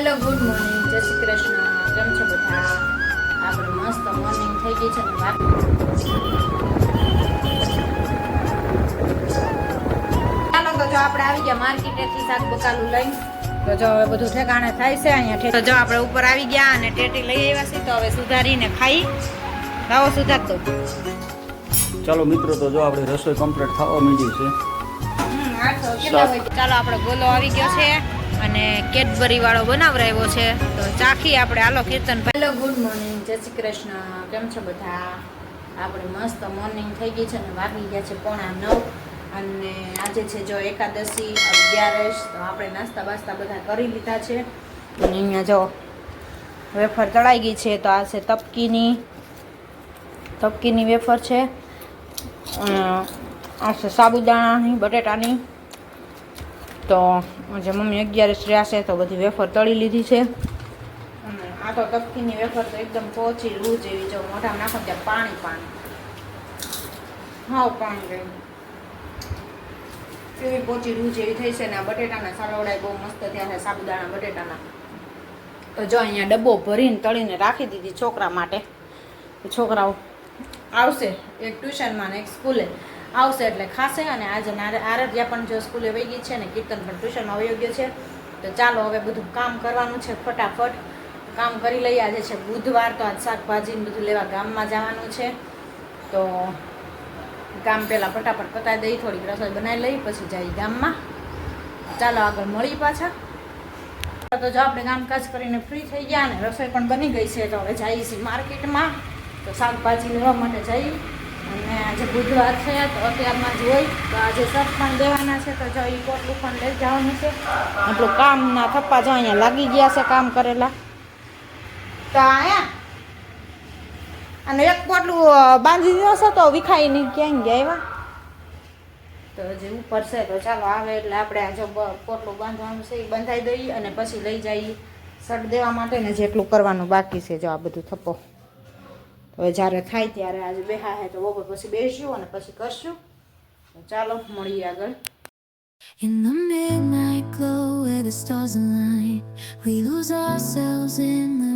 Hello good morning જય શ્રી કૃષ્ણ. કેમ છો બધા? આપણે મસ્ત મોર્નિંગ થઈ ગઈ છે ને વાત. ચાલો તો જો આપણે આવી ગયા માર્કેટેથી શાક બકાલું લઈને. તો જો હવે બધું ઠેકાણે થાય છે અહીંયા તો જો આપણે ઉપર આવી ગયા અને ટેટી લઈ આવ્યા છીએ તો હવે સુધારીને ખાઈ. લાવો સુધાર ચાલો મિત્રો તો જો આપણે રસોઈ કમ્પ્લીટ થવા માંડી છે? ચાલો આપણે ગોલો આવી ગયો છે. અને કેડબરી વાળો બનાવરાયો છે. તો ચાખી આપણે. આલો કીર્તન હેલો, ગુડ મોર્નિંગ. જય શ્રી કૃષ્ણ. કેમ છો બધા? આપણે મસ્ત મોર્નિંગ થઈ ગઈ છે ને વાગી ગયા છે પોણા નવ. અને આજે છે જો એકાદશી, અગિયારસ, તો આપણે નાસ્તા બાસ્તા બધા કરી લીધા છે. અને અહીંયા જો વેફર તળાઈ ગઈ છે, તો આ છે તપકીની. તપકીની વેફર છે. આ છે સાબુદાણાની, બટેટાની. તો જે મમ્મી અગિયારસ રહ્યા છે, તો બધી વેફર તળી લીધી છે. અને આ તો તપકીની વેફર તો એકદમ પોચી રૂ જેવી જો મોઢામાં નાખો ત્યાં પાણી પાણી. હાવ પાણી ગયું. કેવી પોચી રૂ જેવી થઈ છે ને આ બટેટાના સાલોડાય બહુ મસ્ત થયા છે, સાબુદાણા બટેટાના. તો જો અહીંયા ડબ્બો ભરીને તળીને રાખી દીધી છોકરા માટે. છોકરાઓ આવશે એક ટ્યુશનમાં ને એક સ્કૂલે. આવશે એટલે ખાશે અને આજે આરાધ્યા પણ જો સ્કૂલે વહી ગઈ છે ને કીર્તન પણ ટ્યુશનમાં વહી ગયો છે. તો ચાલો હવે બધું કામ કરવાનું છે ફટાફટ. કામ કરી લઈએ. આજે છે બુધવાર, તો આજ શાકભાજી બધું લેવા ગામમાં જવાનું છે. તો કામ પહેલાં ફટાફટ પતાવી દઈ થોડીક રસોઈ બનાવી લઈ પછી જઈ ગામમાં. ચાલો આગળ મળી પાછા. તો જો આપણે કામકાજ કરીને ફ્રી થઈ ગયા અને રસોઈ પણ બની ગઈ છે, તો હવે જઈએ છીએ માર્કેટમાં તો શાકભાજી લેવા માટે જઈ અને આજે બુધવાર છે, તો અત્યારમાં જ હોય. તો આજે પણ દેવાના છે, તો જો એ પોટલું પણ લઈ જવાનું છે. આપણું કામના થપ્પા જો અહીંયા લાગી ગયા છે, કામ કરેલા. તો અહીંયા અને એક પોટલું બાંધી દીધો છે, તો વિખાઈ નહીં, ક્યાંય ગયા એવા. તો હજી ઉપર છે, તો ચાલો આવે એટલે આપણે આ જો પોટલું બાંધવાનું છે એ બંધાઈ દઈએ અને પછી લઈ જઈએ. સટ દેવા માટે ને જેટલું કરવાનું બાકી છે, જો આ બધું થપ્પો. હવે જ્યારે થાય ત્યારે આજે બેહા હે તો બપોર પછી બેસીશું અને પછી કરશું ચાલો મળીએ આગળ In the midnight glow where the stars align, we lose ourselves in the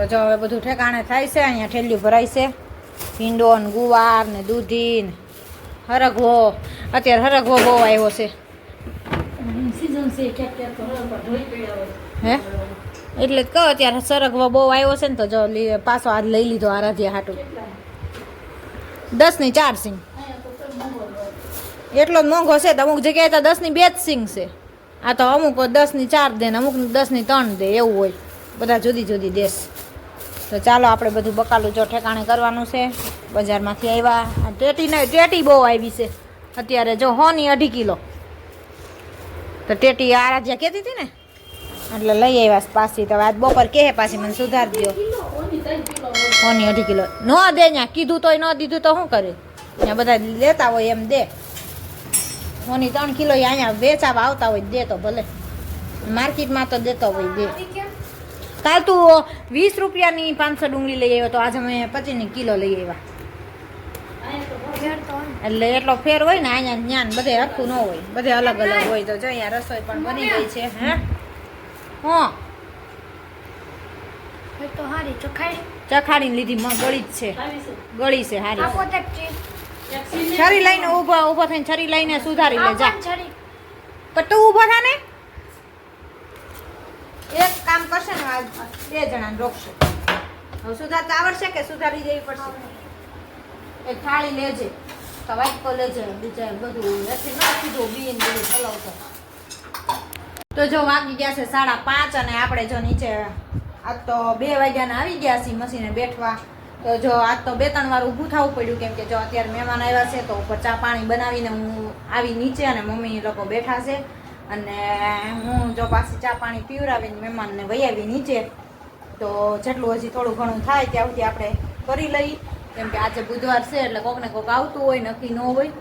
તો જો હવે બધું ઠેકાણે થાય છે અહીંયા ઠેલિયું ભરાય છે. ભીંડો ને ગુવાર ને દૂધી ને હરગવો. અત્યારે હરગવો બહુ આવ્યો છે. હે? એટલે જ કહો અત્યારે સરગવો બહુ આવ્યો છે ને તો જો પાછો આજ લઈ લીધો આરાધ્યા હાટું. દસની ચાર સિંગ. એટલો જ મોંઘો છે તો અમુક જગ્યાએ તો દસની બે જ સિંગ છે. આ તો અમુક દસની ચાર દે ને અમુક દસની ત્રણ દે એવું હોય. બધા જુદી જુદી દેશ. તો ચાલો આપણે બધું બકાલું જો ઠેકાણે કરવાનું છે. બજારમાંથી આવ્યા ટેટી નહીં ટેટી બહુ આવી છે. અત્યારે જો હોની અઢી કિલો. તો ટેટી આરાધ્યા કહેતી હતી ને? એટલે લઈ આવ્યા પાછી. તો આજ બપોર કહે પાછી મને સુધાર દો હોની અઢી કિલો. ન દે ત્યાં કીધું તોય ન દીધું તો શું કરે? ત્યાં બધા લેતા હોય એમ દે. હોની ત્રણ કિલો અહીંયા વેચાવા આવતા હોય દે તો ભલે. માર્કેટમાં તો દેતો હોય દે. કાલ તું વીસ રૂપિયાની પાંચસો ડુંગળી લઈ આવ્યો તો આજે અમે પચીસની કિલો લઈ આવ્યા. એટલે એટલો ફેર હોય ને અહીંયા જ્ઞાન બધે હરખું ન હોય. બધે અલગ અલગ હોય તો જો અહીંયા રસોઈ પણ બની ગઈ છે હે? હા. ચખાડીને લીધી ગળી જ છે. ગળી છે હારી. છરી લઈને ઊભો ઊભો થઈને છરી લઈને સુધારી લે જા પણ તું ઊભો થા ને? એક કામ કરશે ને બે જણાને રોકશે. હવે સુધારતા આવડશે કે સુધારી દેવી પડશે? એક થાળી લેજે તો વાટકો લેજે બીજા બધું નથી, ન કીધું બીન બધું ચલાવતો. તો જો વાગી ગયા છે સાડા પાંચ અને આપણે જો નીચે આજ તો બે વાગ્યાના આવી ગયા છીએ મશીને બેઠવા. તો જો આજ તો બે ત્રણ વાર ઊભું થવું પડ્યું, કેમ કે જો અત્યારે મહેમાન આવ્યા છે, તો ઉપર ચા પાણી બનાવીને હું આવી નીચે અને મમ્મી લોકો બેઠા છે. અને હું જો પાછી ચા પાણી પીવડાવીને મહેમાનને વૈયાવી નીચે, તો જેટલું હજી થોડું ઘણું થાય ત્યાં સુધી આપણે કરી લઈ. કેમ કે આજે બુધવાર છે, એટલે કોકને કોક આવતું હોય, નક્કી ન હોય,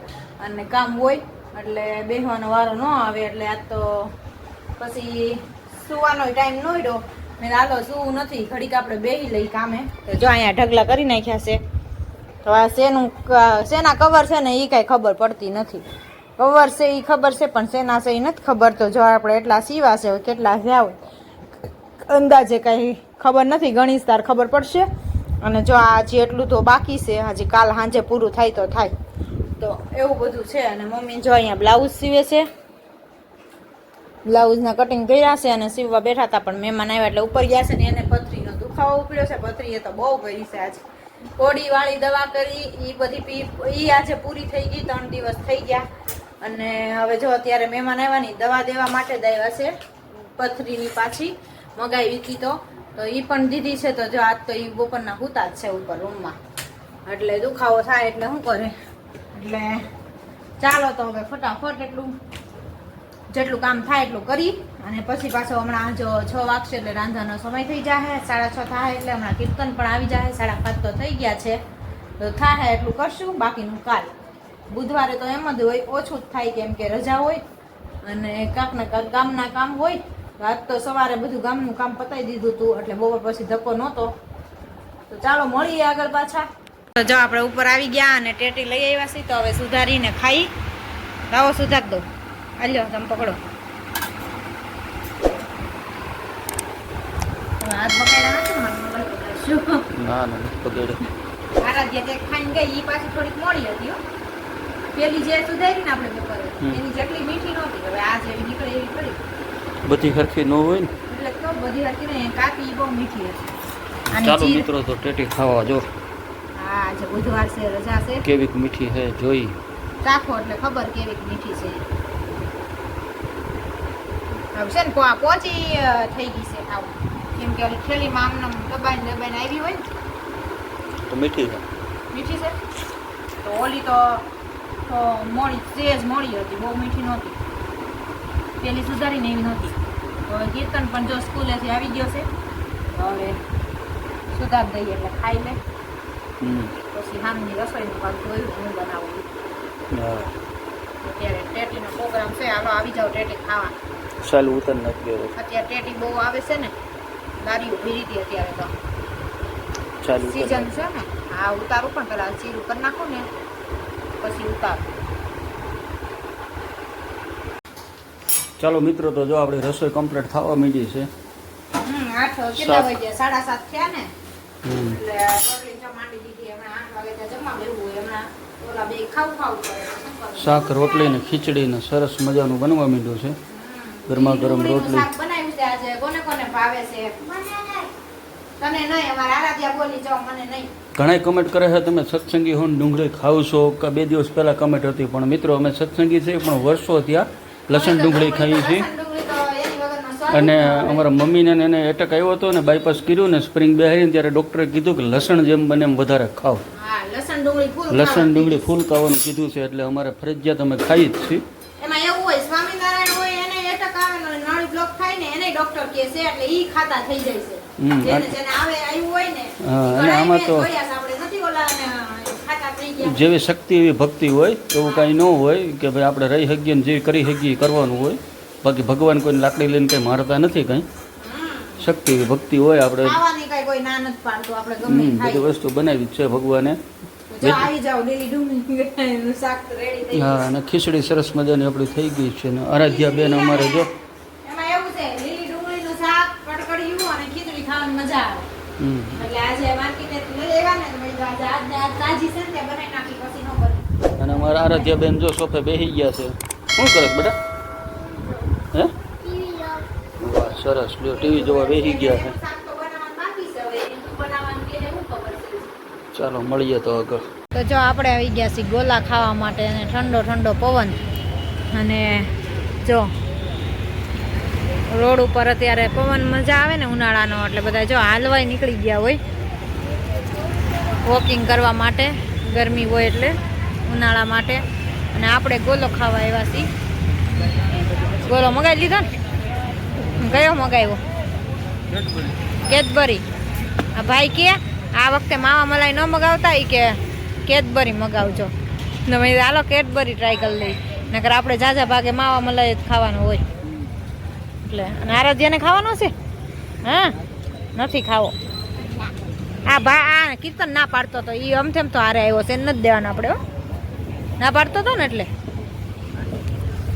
અને કામ હોય, એટલે બેસવાનો વારો ન આવે, એટલે આજ તો પછી સુવાનો ટાઈમ ન હોય મેં હાલો, સુવું નથી, ઘડીક આપણે બેસી લઈ કામે. તો જો અહીંયા ઢગલા કરી નાખ્યા છે. તો આ શેનું, શેના કવર છે ને એ કાંઈ ખબર પડતી નથી. કવર છે એ ખબર છે, પણ શેના છે એ નથી ખબર. તો જો આપણે એટલા સીવા છે કેટલા થયા હોય, અંદાજે કાંઈ ખબર નથી, ગણીશ તાર ખબર પડશે. અને જો આ હજી એટલું તો બાકી છે, હજી કાલ સાંજે પૂરું થાય તો થાય. તો એવું બધું છે, અને મમ્મી જો અહીંયા બ્લાઉઝ સીવે છે. બ્લાઉઝના કટિંગ કર્યા છે, અને સીવવા બેઠા હતા, પણ મહેમાન આવ્યા એટલે ઉપર ગયા છે, ને એને પથરીનો દુખાવો ઉપડ્યો છે. પથરી એ તો બહુ કરી છે આજે. કોડી વાળી દવા કરી એ બધી પી એ આજે પૂરી થઈ ગઈ, ત્રણ દિવસ થઈ ગયા. અને હવે જો અત્યારે મહેમાન આવ્યા દવા દેવા માટે જ આવ્યા છે, પથરીની પાછી મગાવી હતી તો. તો એ પણ દીધી છે, તો જો આજ તો એ બપોરના હુતા જ છે ઉપર રૂમમાં. એટલે દુખાવો થાય એટલે શું કરે? એટલે ચાલો તો હવે ફટાફટ એટલું જેટલું કામ થાય એટલું કરી, અને પછી પાછો હમણાં જો છ વાગશે એટલે રાંધવાનો સમય થઈ જાય સાડા છ થાય એટલે હમણાં કીર્તન પણ આવી જાય સાડા પાંચ તો થઈ ગયા છે. તો થાય એટલું કરશું, બાકીનું કાલ. બુધવારે તો એમ જ હોય ઓછું જ થાય કેમ કે રજા હોય અને કાંક ને કાંક ગામના કામ હોય. આજ તો સવારે બધું ગામનું કામ પતાવી દીધું હતું એટલે બપોર પછી ધક્કો નહોતો. તો ચાલો મળીએ આગળ પાછા. તો જો આપણે ઉપર આવી ગયા અને ટેટી લઈ આવ્યા છીએ તો હવે સુધારીને ખાઈ. લાવો સુધાર દો. હાલ્યો તમે પકડો. હાથ બગાડ્યા નથી ને. ના પગડે આરાધ્યા તે ખાઈને ગઈ ઈ પાછી થોડીક મોડી હતી પેલી જે સુધારી ને આપણે બપોરે એની જેટલી મીઠી નહોતી હવે આ જેવી નીકળે એવી ખરી બધી હરખી ન હોય ને? એટલે તો બધી હરખી ને કાપી બહુ મીઠી હતી. ચાલો મિત્રો તો ટેટી ખાવા જો. હા આજે બુધવાર છે રજા છે. કેવીક મીઠી છે જોઈ. ચાખો એટલે ખબર કેવીક મીઠી છે. હવે છે ને પોચી થઈ ગઈ છે ખાવ. કેમ કે ઓલી થેલીમાં આમ નામ દબાઈને દબાઈને આવી હોય ને? તો મીઠી છે. મીઠી છે? તો ઓલી તો મોડી સેજ મોડી હતી બહુ મીઠી નહોતી. પેલી સુધારીને એવી નહોતી. હવે કીર્તન પણ જો સ્કૂલેથી આવી ગયો છે હવે સુધાર દઈએ એટલે ખાઈ લે. પછી હામની રસોઈનું કામ જોયું હું બનાવું. અત્યારે ટેટીનો પ્રોગ્રામ છે હાલો આવી જાઓ ટેટી ખાવા. ચાલુ ઉતર નથી અત્યારે ટેટી બહુ આવે છે ને લારી ઊભી હતી અત્યારે તો. ચાલુ સીઝન છે ને હા ઉતારું પણ પેલા ચીરું કરી નાખું ને. પછી ઉતારું ચાલો મિત્રો તો જો આપણી રસોઈ કમ્પ્લીટ થવા માંડી છે. સાડા સાત થયા ને? શાક રોટલી ને ખીચડી ને સરસ મજાનું બનવા માંડ્યું છે. ગરમા ગરમ રોટલી. શાક બનાવ્યું છે આજે. કોને કોને ભાવે છે? તને નહીં અમારા આરાધ્યા બોલી જાઓ મને નહીં. ઘણા કમેન્ટ કરે છે તમે સત્સંગી હોન ડુંગળી ખાવ છો. કે બે દિવસ પહેલા કમેન્ટ હતી પણ મિત્રો અમે સત્સંગી છીએ પણ વર્ષો ત્યાં લસણ ડુંગળી ખાઈ સ્વાદ અને. અમારા મમ્મીને એને એટેક આવ્યો હતો ને બાયપાસ કર્યું ને સ્પ્રિંગ બેહારીને ત્યારે ડૉક્ટરે કીધું કે લસણ જેમ બને એમ વધારે ખાવ લસણ ડુંગળી ફૂલ ખાવાની. કીધું છે એટલે અમારે ફરજિયાત અમે ખાઈ જ છીએ. એમાં એવું હોય સ્વામિનારાયણ હોય એને એટક આવે ને નળી બ્લોક થાય ને એને ડોક્ટર કહે છે એટલે ઈ ખાતા થઈ જાય છે. અને- આમાં તો- જેવી શક્તિ એવી ભક્તિ હોય એવું કાંઈ ન હોય કે ભાઈ આપણે રહી શકીએ ને જેવી કરી શકીએ કરવાનું હોય. બાકી ભગવાન કોઈને લાકડી લઈને કંઈ મારતા નથી કંઈ. શક્તિ એવી ભક્તિ હોય આપણે. બધી વસ્તુ બનાવી જ છે ભગવાને. હા અને ખીચડી સરસ મજાની આપણી થઈ ગઈ છે ને. આરાધ્યા બેન અમારે જો એમાં એવું છે લીલી ડુંગળીનું શાક કડકડિયું અને ખીચડી ખાવાની મજા આવે હમ. એટલે આજે માર્કેટે લઈ તો મેં કીધું આજે આજને આજ તાજી છે ને બનાવી નાખી પછી ન બને. અને અમારા આરાધ્યા બેન જો સોફે બેસી ગયા છે. શું કરે છે બેટા? હે? વાહ સરસ. જો ટીવી જોવા બેસી ગયા છે. શાક તો બનાવવાનું બાકી છે હવે એનું બનાવવાનું કે એને શું ખબર છે. ચાલો મળીએ તો આગળ. તો જો આપણે આવી ગયા છીએ ગોલા ખાવા માટે અને ઠંડો ઠંડો પવન. અને જો રોડ ઉપર અત્યારે પવન મજા આવે ને ઉનાળાનો, એટલે બધા જો હાલવાય નીકળી ગયા હોય. વોકિંગ કરવા માટે, ગરમી હોય એટલે ઉનાળા માટે. અને આપણે ગોલો ખાવા આવ્યા છીએ. ગોલો મગાવી લીધો ને? કયો મગાવ્યો? કેદબરી આ ભાઈ કે, આ વખતે માવા મલાઈ ન મગાવતા એ કે કેદબરી મગાવજો. ને ચાલો કેદબરી ટ્રાય કરી લઈ નકર આપણે જાજા ભાગે માવા મલાઈ જ ખાવાનું હોય. એટલે અને આરાધ્યાને ખાવાનો છે હા? નથી ખાવો. આ ભા આ કીર્તન ના પાડતો તો એ અમથેમ તો હારે આવ્યો છે નથી દેવાનો આપણે ના પાડતો હતો ને એટલે?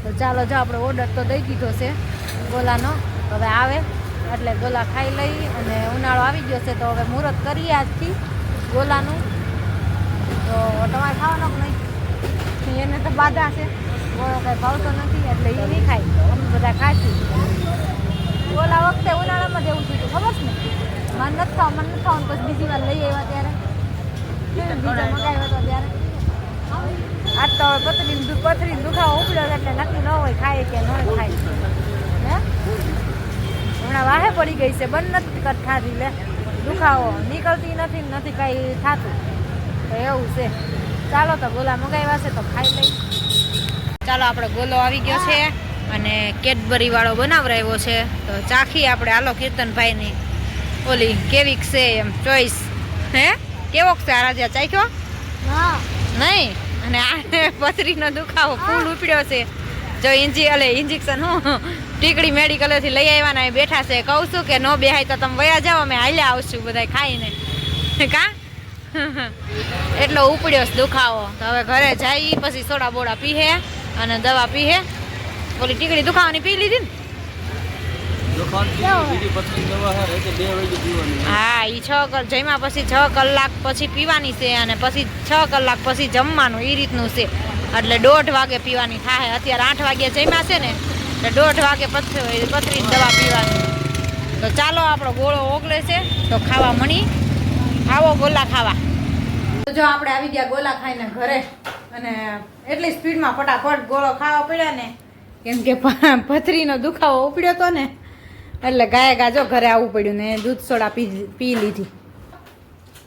તો ચાલો, જો આપણે ઓર્ડર તો દઈ દીધો છે, ગોલાનો. હવે આવે, એટલે ગોલા ખાઈ લઈ અને ઉનાળો આવી ગયો છે, તો હવે મુહૂર્ત કરીએ આજથી ગોલાનું. તો તમારે ખાવાનો કે નહીં? એને તો બાધા છે. ગોળો કાંઈ ભાવતો નથી એટલે એ નહીં ખાય. અમે બધા ખાઈશું ઓલા વખતે ઉનાળામાં જેવું થયું ખબર છે ને? મન નથી ખાવ મન નથી ખાવાનું પછી બીજી વાર લઈ આવ્યા ત્યારે. બીજા મગાવ્યા હતા ત્યારે. આજ તો પથરી પથરી દુખાવો ઉપડ્યો એટલે નક્કી ન હોય ખાય કે ન ખાય હે? હમણાં વાહે પડી ગઈ છે બંધ નથી કર થાતી લે. દુખાવો નીકળતી નથી નથી કાંઈ થાતું. તો એવું છે. ચાલો તો ગોલા મગાવ્યા છે તો ખાઈ લઈ ચાલો આપણે ગોલો આવી ગયો છે અને કેડબરી વાળો બનાવરાવ્યો છે. તો ચાખી આપણે. હાલો કીર્તનભાઈની. ઓલી કેવીક છે એમ ચોઈસ હે? કેવોક છે આરાધ્યા ચાખ્યો? નહીં? અને આને પથરીનો દુખાવો ફૂલ ઉપડ્યો છે. જો ઇન્જી અલે ઇન્જેક્શન હું ટીકડી મેડિકલેથી લઈ આવ્યા ને બેઠા છે. કહું છું કે ન બેહાય તો તમે વયા જાઓ અમે હાલ્યા આવશું બધા ખાઈને. કા? એટલો ઉપડ્યો છે દુખાવો. તો હવે ઘરે જઈ પછી સોડા બોડા પીહે. અને દવા પીહે ઓલી ટીકડી દુખાવાની પી લીધી ને? હે હા. એ છ જમ્યા પછી છ કલાક પછી પીવાની છે અને પછી છ કલાક પછી જમવાનું એ રીતનું છે. એટલે દોઢ વાગે પીવાની થાય અત્યારે આઠ વાગે જમ્યા છે ને એટલે દોઢ વાગે પથરી પથરી દવા પીવાની. તો ચાલો આપણો ગોળો ઓગળે છે તો ખાવા મણી. આવો ગોલા ખાવા. જો આપણે આવી ગયા ગોલા ખાઈને ઘરે. અને એટલી સ્પીડમાં ફટાફટ ગોળો ખાવા પડ્યા ને, કેમ કે પથરીનો દુખાવો ઉપડ્યો હતો ને, એટલે ગાય ગાજો ઘરે આવવું પડ્યું ને દૂધ સોડા પી પી લીધી.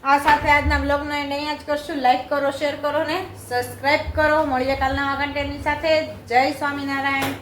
આ સાથે આજના બ્લોગનો એને અહીંયા જ કરશું. લાઈક કરો શેર કરો ને સબસ્ક્રાઈબ કરો. મળીએ કાલના કન્ટેન્ટની સાથે. જય સ્વામિનારાયણ.